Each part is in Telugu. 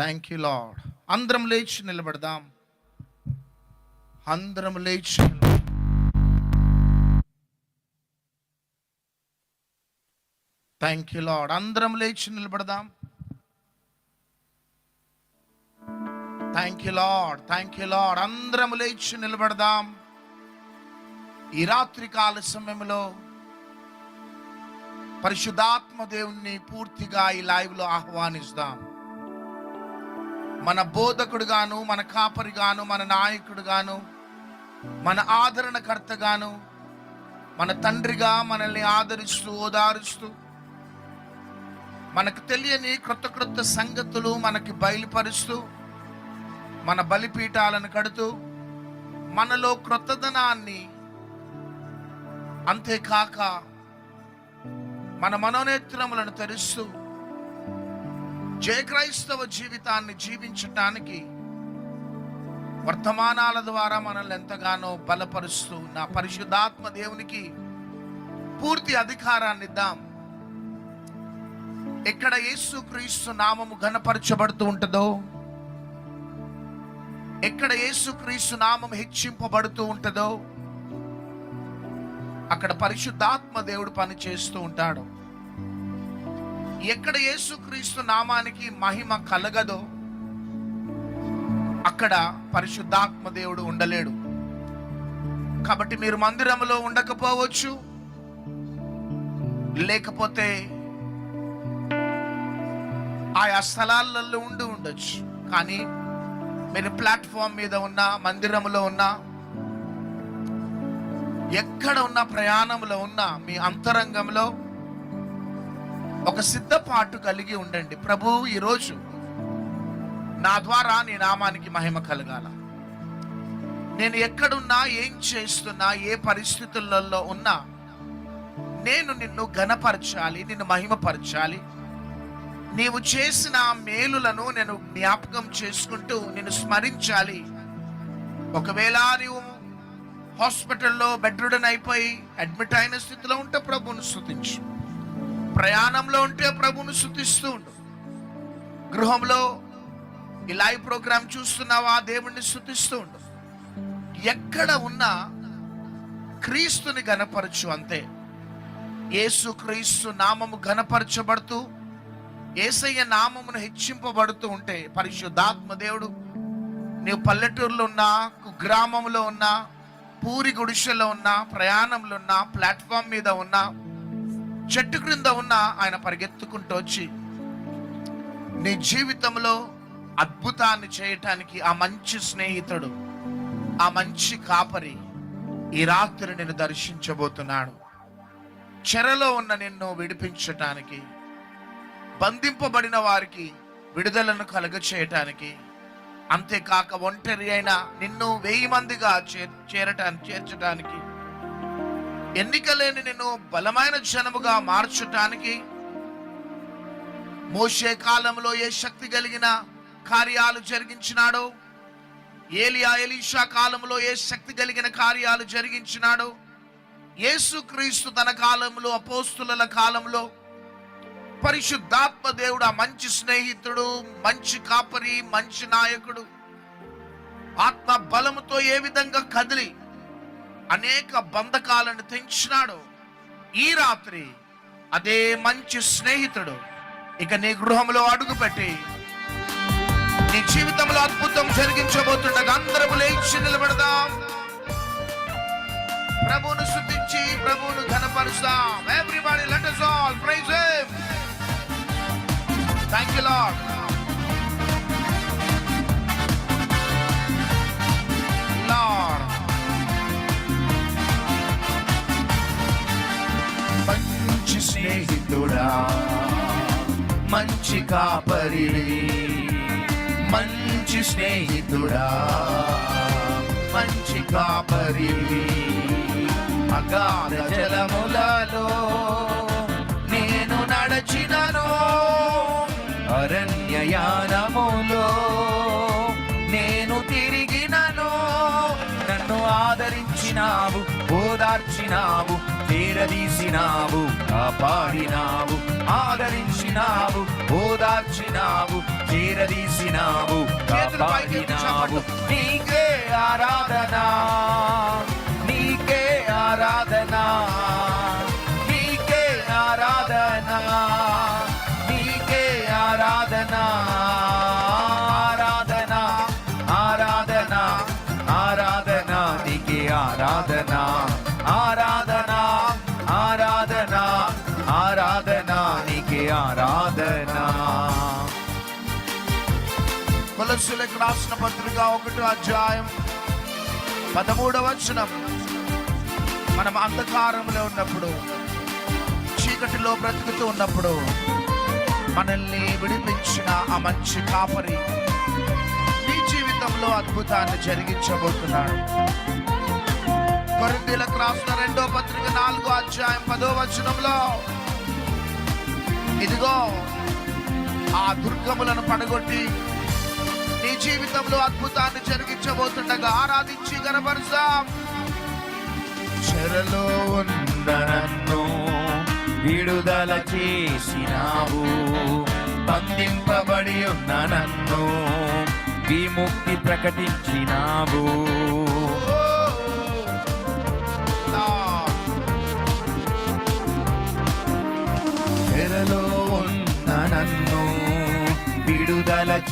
థ్యాంక్ యూ లాడ్ అందరం లేచి నిలబడదాం. అందరం లేచి థ్యాంక్ యూ లాడ్ అందరం లేచి నిలబడదాం. Thank you Lord thank you Lord అందరం లేచి నిలబడదాం. ఈ రాత్రి కాల సమయంలో పరిశుద్ధాత్మ దేవుణ్ణి పూర్తిగా ఈ లైవ్లో ఆహ్వానిస్తాం. మన బోధకుడుగాను మన కాపరిగాను మన నాయకుడుగాను మన ఆదరణకర్తగాను మన తండ్రిగా మనల్ని ఆదరిస్తూ ఓదారుస్తూ మనకు తెలియని క్రొత్త క్రొత్త సంగతులు మనకి బయలుపరుస్తూ మన బలిపీఠాలను కడుతూ మనలో క్రొత్తదనాన్ని అంతేకాక మన మనోనేత్రములను తెరుస్తూ జయక్రైస్తవ జీవితాన్ని జీవించటానికి వర్తమానాల ద్వారా మనల్ని ఎంతగానో బలపరుస్తూ నా పరిశుద్ధాత్మ దేవునికి పూర్తి అధికారాన్ని ఇద్దాం. ఎక్కడ యేసుక్రీస్తు నామము ఘనపరచబడుతూ ఉంటుందో ఎక్కడ యేసుక్రీస్తు నామం హెచ్చింపబడుతూ ఉంటుందో అక్కడ పరిశుద్ధాత్మ దేవుడు పని చేస్తూ ఉంటాడు. ఎక్కడ యేసుక్రీస్తు నామానికి మహిమ కలగదో అక్కడ పరిశుద్ధాత్మ దేవుడు ఉండలేడు. కాబట్టి మీరు మందిరంలో ఉండకపోవచ్చు. లేకపోతే ఆయా స్థలాలలో ఉండి ఉండొచ్చు. కానీ మీరు ప్లాట్ఫామ్ మీద ఉన్న మందిరంలో ఉన్నా ఎక్కడ ఉన్న ప్రయాణంలో ఉన్న మీ అంతరంగంలో ఒక సిద్ధపాటు కలిగి ఉండండి. ప్రభు ఈరోజు నా ద్వారా నీ నామానికి మహిమ కలగాల. నేను ఎక్కడున్నా ఏం చేస్తున్నా ఏ పరిస్థితులలో ఉన్నా నేను నిన్ను ఘనపరచాలి నిన్ను మహిమపరచాలి. నీవు చేసిన మేలులను నేను జ్ఞాపకం చేసుకుంటూ నిన్ను స్మరించాలి. ఒకవేళ నీవు హాస్పిటల్లో బెడ్రూడన్ అయిపోయి అడ్మిట్ అయిన స్థితిలో ఉంటే ప్రభువును స్థుతించు ప్రయాణంలో ఉంటే ప్రభును శుద్ధిస్తూ ఉండు. గృహంలో ఈ లైవ్ ప్రోగ్రామ్ చూస్తున్నావా? దేవుణ్ణి శుద్ధిస్తూ ఉండు. ఎక్కడ ఉన్నా క్రీస్తుని గనపరచు అంతే. యేసు క్రీస్తు నామము గనపరచబడుతూ ఏసయ్య నామమును హెచ్చింపబడుతూ ఉంటే పరిశుద్ధాత్మ దేవుడు నీవు పల్లెటూరులో ఉన్నా గ్రామంలో ఉన్నా పూరి గుడిసెలో ఉన్నా ప్రయాణంలో ఉన్నా ప్లాట్ఫామ్ మీద ఉన్నా చెట్టు క్రింద ఉన్న ఆయన పరిగెత్తుకుంటూ వచ్చి నీ జీవితంలో అద్భుతాన్ని చేయటానికి ఆ మంచి స్నేహితుడు ఆ మంచి కాపరి ఈ రాత్రి నేను దర్శించబోతున్నాడు. చెరలో ఉన్న నిన్ను విడిపించటానికి బంధింపబడిన వారికి విడుదలను కలుగ చేయటానికి అంతేకాక ఒంటరి అయిన నిన్ను వెయ్యి మందిగా చే- చేరటానికి ఎన్నికలేని నిన్ను బలమైన జనముగా మార్చటానికి మోషే కాలంలో ఏ శక్తి కలిగిన కార్యాలు జరిగించినాడో? ఏలియా ఎలీషా కాలంలో ఏ శక్తి కలిగిన కార్యాలు జరిగించినాడో? యేసుక్రీస్తు తన కాలంలో అపోస్తుల కాలంలో పరిశుద్ధాత్మ దేవుడు ఆ మంచి స్నేహితుడు మంచి కాపరి మంచి నాయకుడు. ఆత్మ బలముతో ఏ విధంగా కదిలి అనేక బంధకాలను తెంచినాడు. ఈ రాత్రి అదే మంచి స్నేహితుడు. ఇక నీ గృహంలో అడుగుపెట్టి నీ జీవితంలో అద్భుతం జరిగించబోతుండగా అందరము లేచి నిలబడదాం. ప్రభువును శుద్ధించి ప్రభువును ఘనపరుస్తాం. Everybody let us all praise him. Thank you Lord స్నేహితుడా. మంచి కాపరి మంచి స్నేహితుడా. మంచి కాపరి అగాధ జలములలో నేను నడచినను. అరణ్యయానములో నేను తిరిగినను. నన్ను ఆదరించినావు ఓదార్చినావు. చేరదీసినావు కాపాడినావు ఆదరించినావు ఓదార్చినావు చేరదీసినావు కాపాడినావు. నీకే ఆరాధన నీకే ఆరాధన నీకే ఆరాధన నీకే ఆరాధన ఆరాధన ఆరాధన ఆరాధన నీకే ఆరాధన ఆరాధన. కొలసులకు రాసిన పత్రిక ఒకటో అధ్యాయం పదమూడవ వచనం. మనం అంధకారంలో ఉన్నప్పుడు చీకటిలో బ్రతుకుతూ ఉన్నప్పుడు మనల్ని విడిపించిన ఆ మంచి కాపరి నీ జీవితంలో అద్భుతాన్ని జరిగించబోతున్నాడు. కొరిందీలకు రాసిన రెండో పత్రిక నాలుగో అధ్యాయం పదో వచనంలో ఇదిగో ఆ దుర్గములను పడగొట్టి జీవితంలో అద్భుతాన్ని జరిగించబోతుండగా ఆరాధించి గనపరుస్తాం. చెరలో ఉన్న నన్ను విడుదల చేసినావు. బంధింపబడి ఉన్న నన్ను విముక్తి ప్రకటించినావు.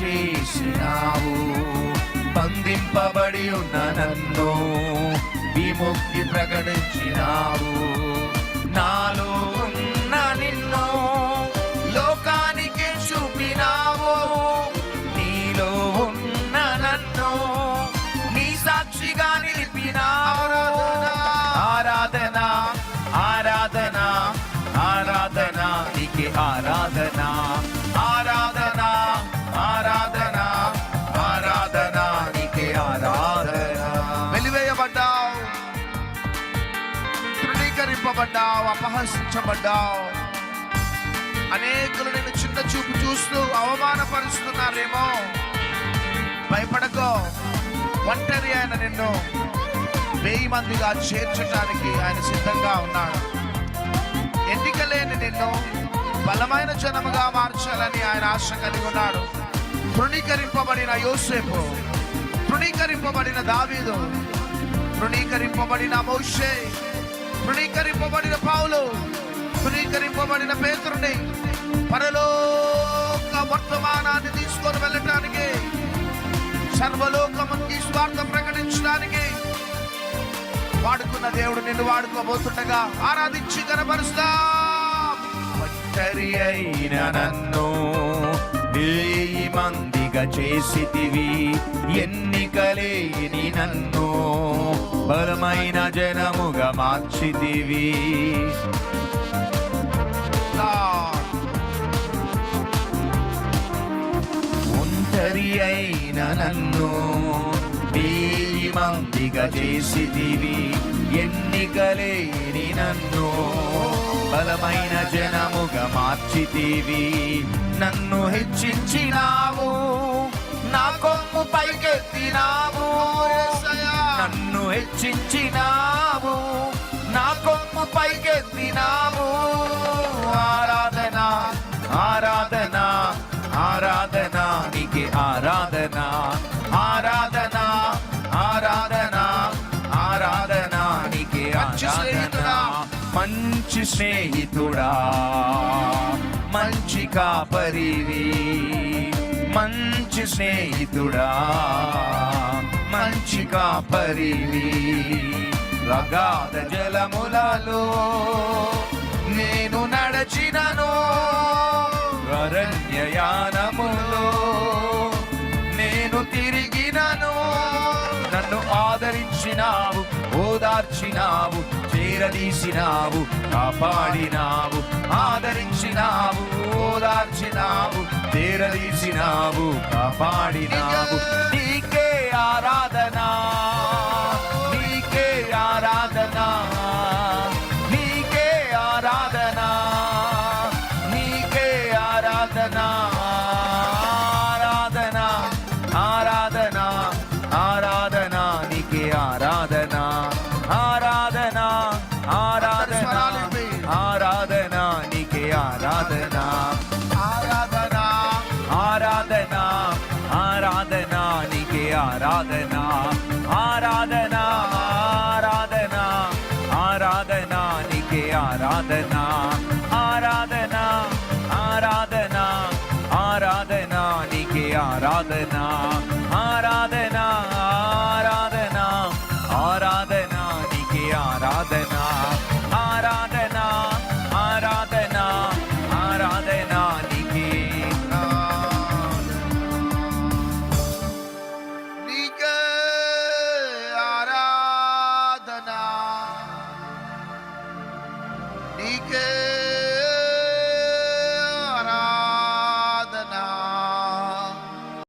చేసినావు. బంధింపబడి ఉన్న నన్ను విముక్తి ప్రకటించినావు. నాలో తృణీకరింపబడ్డావు అపహసించబడ్డావు అనేకులు నిన్ను చిన్న చూపు చూస్తూ అవమానపరుస్తున్నారేమో. భయపడకో. ఒంటరి ఆయన నిన్ను వెయ్యి మందిగా చేర్చడానికి ఆయన సిద్ధంగా ఉన్నాడు. ఎన్నిక లేని నిన్ను బలమైన జనముగా మార్చాలని ఆయన ఆశ కలిగి ఉన్నాడు. తృణీకరింపబడిన యోసేపు తృణీకరింపబడిన దావీదు తృణీకరింపబడిన మోషే తృణీకరింపబడిన పావులు తృణీకరింపబడిన పేతురుని పరలోక వర్తమానాన్ని తీసుకొని వెళ్ళటానికి సర్వలోకముకి స్వార్థ ప్రకటించడానికి వాడుకున్న దేవుడు నిన్ను వాడుకోబోతుండగా ఆరాధించి కనబరుస్తాం ఒంటరి అయిన నన్ను వేయి మందిగా చేసితివి ఎన్నికలేని నన్ను బలమైన జనముగా మార్చితివి. ఒంటరి అయిన నన్ను వేయి మందిగా చేసిదివి ఎన్నికలేని నన్ను బలమైన జనముగా మార్చితివి. నన్ను హెచ్చించినావు నా కొమ్ము పైకెత్తినావు. నన్ను హెచ్చించినావు నా కొమ్ము పైకెత్తినావు. ఆరాధన ఆరాధన ఆరాధన నీకే ఆరాధన. ఆరాధన ఆరాధన ఆరాధన నీకే. ఆరాధన. మంచి స్నేహితుడా. మంచి కాపరివి. మంచి స్నేహితుడా. మంచి కాపరివి రగాద జలములలో నేను నడచినను. అరణ్యయానములో నేను తిరిగినను. నన్ను ఆదరించినావు ఓదార్చినావు చేరదీసినావు కాపాడినావు. ఆదరించినావు ఓదార్చినావు చేరదీసినావు కాపాడినావు. నీ ఆరాధనా నీకే ఆరాధన. ఆరాధన